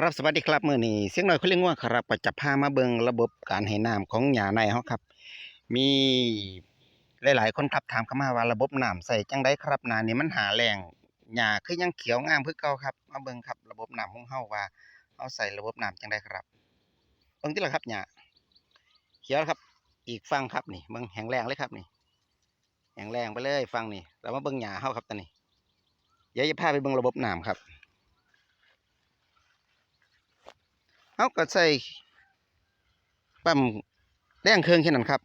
ครับสวัสดีครับมื้อนี้เสียงหน้อยคนเลี้ยงงัวครับก็จะพามาเบิงระบบการให้น้ำของหญ้าในเฮาครับ มีหลายๆ คนครับถามเข้ามาว่าระบบน้ำใส่จังไดครับนานี้มันหาแล้งหญ้าคือยังเขียวงามคือเก่าครับมาเบิงครับระบบน้ำของเฮาว่าเฮาใส่ระบบน้ำจังไดครับเบิ่งติล่ะครับหญ้าเขียวครับ อีกฝั่งครับนี่เบิ่งแห้งแล้งเลยครับนี่แห้งแล้งไปเลยฝั่งนี่แล้วมาเบิ่งหญ้าเฮาครับตอนนี้เดี๋ยวจะพาไปเบิ่งระบบน้ำครับ เขาก็ใส่ปั๊มแรงเครื่องแค่นั้นครับ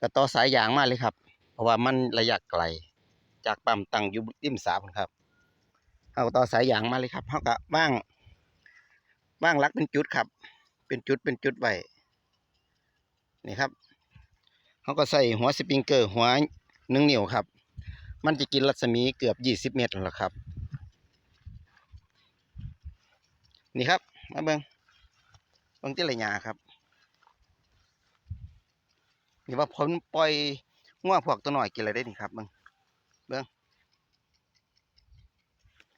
ก็ต่อสายยางมาเลยครับ เพราะว่ามันระยะไกล จากปั๊มตั้งอยู่ริมสาครับเขาต่อสายยางมาเลยครับเขาก็ว่างว่างลักเป็นจุดครับ เป็นจุดเป็นจุดไว้นี่ครับเขาก็ใส่หัวสปริงเกอร์หัวหนึ่งนิ้วครับ มันจะกินรัศมีเกือบยี่สิบเมตรแล้วครับ นี่ครับ มาเบิงเบิงที่ไรหยาครับนี่ว่าผมปล่อยง่วงพวกตัวหน่อยกินอะไรได้นี่ครับเบิงเบิง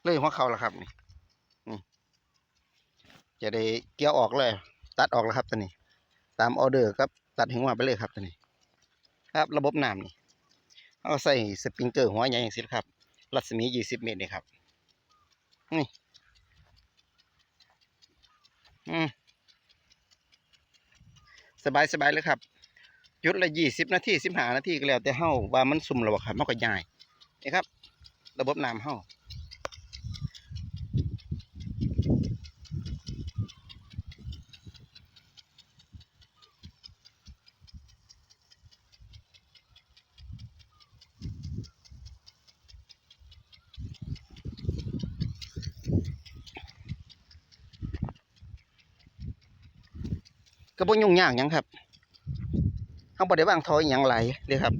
เลยหัวเขาแล้วครับนี่นี่จะได้เกี่ยวออกเลย ตัดออกแล้วครับตัวนี้ ตามออเดอร์ครับ ตัดหัวไปเลยครับตัวนี้ ครับ ระบบน้ำนี่เอาใส่สปริงเกอร์หัวใหญ่อย่างนี้ครับ รัศมียี่สิบเมตรนี่ครับ นี่ อืม สบายสบายเลยครับยุดละยี่สิบนาทีสิบห้านาทีก็แล้วแต่เฮาว่ามันสุ่มแล้วบ่ครับมันก็ย่ายนี่ครับ ระบบน้ำเฮา ก็บ่ยุ่งยากยังครับเฮาบ่ได้วางท่ออหยังหลเลยครับ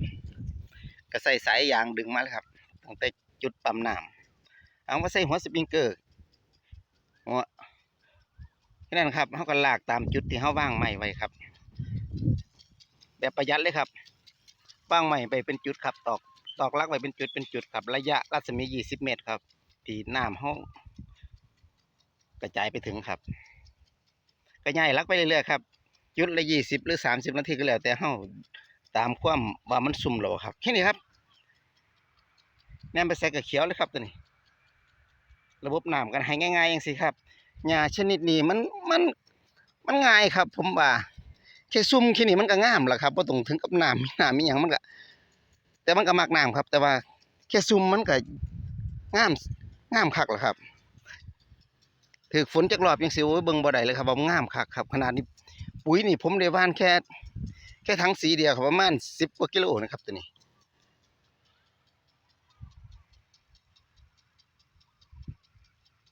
ก็ใส่สายยางดึงมาเลยครับตั้งแต่จุดปั๊มน้ำเอามาใส่หัวสปริงเกอร์หัวแค่นั้นครับเฮาก็ลากตามจุดที่เฮาวางไม้ไว้ครับ แบบประหยัดเลยครับวางไม้ไปเป็นจุดครับ ตอกตอกลักไว้เป็นจุดเป็นจุดครับ ระยะรัศมี 20 เมตรครับที่น้ำเฮากระจายไปถึงครับ ก็ย่ายลักไปเรื่อยๆครับ จุดละยี่สิบหรือสามสิบนาทีก็แล้ว แต่เฮาตามความว่ามันซุ่มหรอครับแค่นี้ครับแนมไปใส่กับเขียวเลยครับตัวนี้ ระบบน้ำกันให้ง่ายๆอย่างสิครับหญ้าชนิดนี้มันมันมันง่ายครับ ผมว่าแค่ซุ่มแค่นี้มันก็งามแล้วครับบ่ต้องถึงกับน้ำมีน้ำมีหยังมันก็แต่มันก็มักน้ำครับ แต่ว่าแค่ซุ่มมันก็งามงามคักแล้วครับถือฝนจักรอบยังสิโอ้ยเบิ่งบ่ได้เลยครับว่ามันงามคักครับขนาดนี้ ปุ๋ยนี่ผมได้ว่านแค่ แค่ถังสีเดียวครับประมาณสิบกว่ากิโลนะครับตัวนี้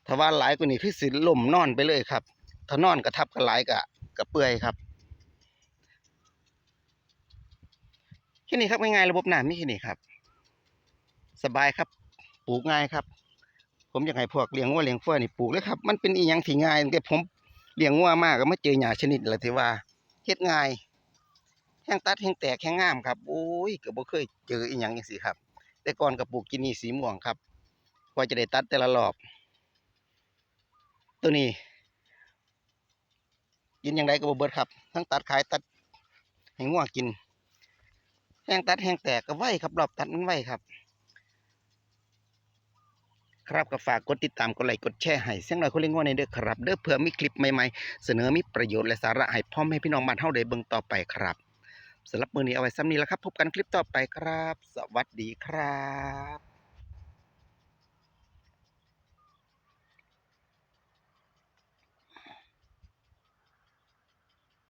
ถ้าว่านหลายกว่านี้คือสิล่มนอนไปเลยครับ ถ้านอนกระทับกันหลายกะกะเปื่อยครับแค่นี้ครับง่ายๆระบบน้ำมีแค่นี้ครับ สบายครับปลูกง่ายครับ ผมอยากให้พวกเลี้ยงวัวเลี้ยงควายนี่ปลูกเลยครับ มันเป็นอีหยังที่ง่ายแต่ผม เลี้ยงงัวมากก็มาเจอหญ้าชนิดอะไรที่ว่าเฮ็ดง่ายแห้งตัดแห้งแตกแห้งงามครับโอ้ยก็บ่เคยเจออีหยังจังซี่ครับ แต่ก่อนก็ปลูกกินนี่สีม่วงครับกว่าจะได้ตัดแต่ละรอบ ตัวนี้กินอย่างไรก็บ่เบิดครับ ทั้งตัดขายตัดให้งัวกิน แห้งตัดแห้งแตกก็ไวครับรอบตัดมันไวครับ ครับก็ฝากกดติดตามกดไลค์กดแชร์ให้เสียงหน่อยคนเลี้ยงง่วในเด้อครับ เด้อเผื่อมีคลิปใหม่ๆ เสนอมีประโยชน์และสาระให้พ่อแม่พี่น้องบ้านเฮาได้เบิ่งต่อไปครับสำหรับมื้อนี้เอาไว้ซ้ำนี้แล้วครับ พบกันคลิปต่อไปครับ สวัสดีครับ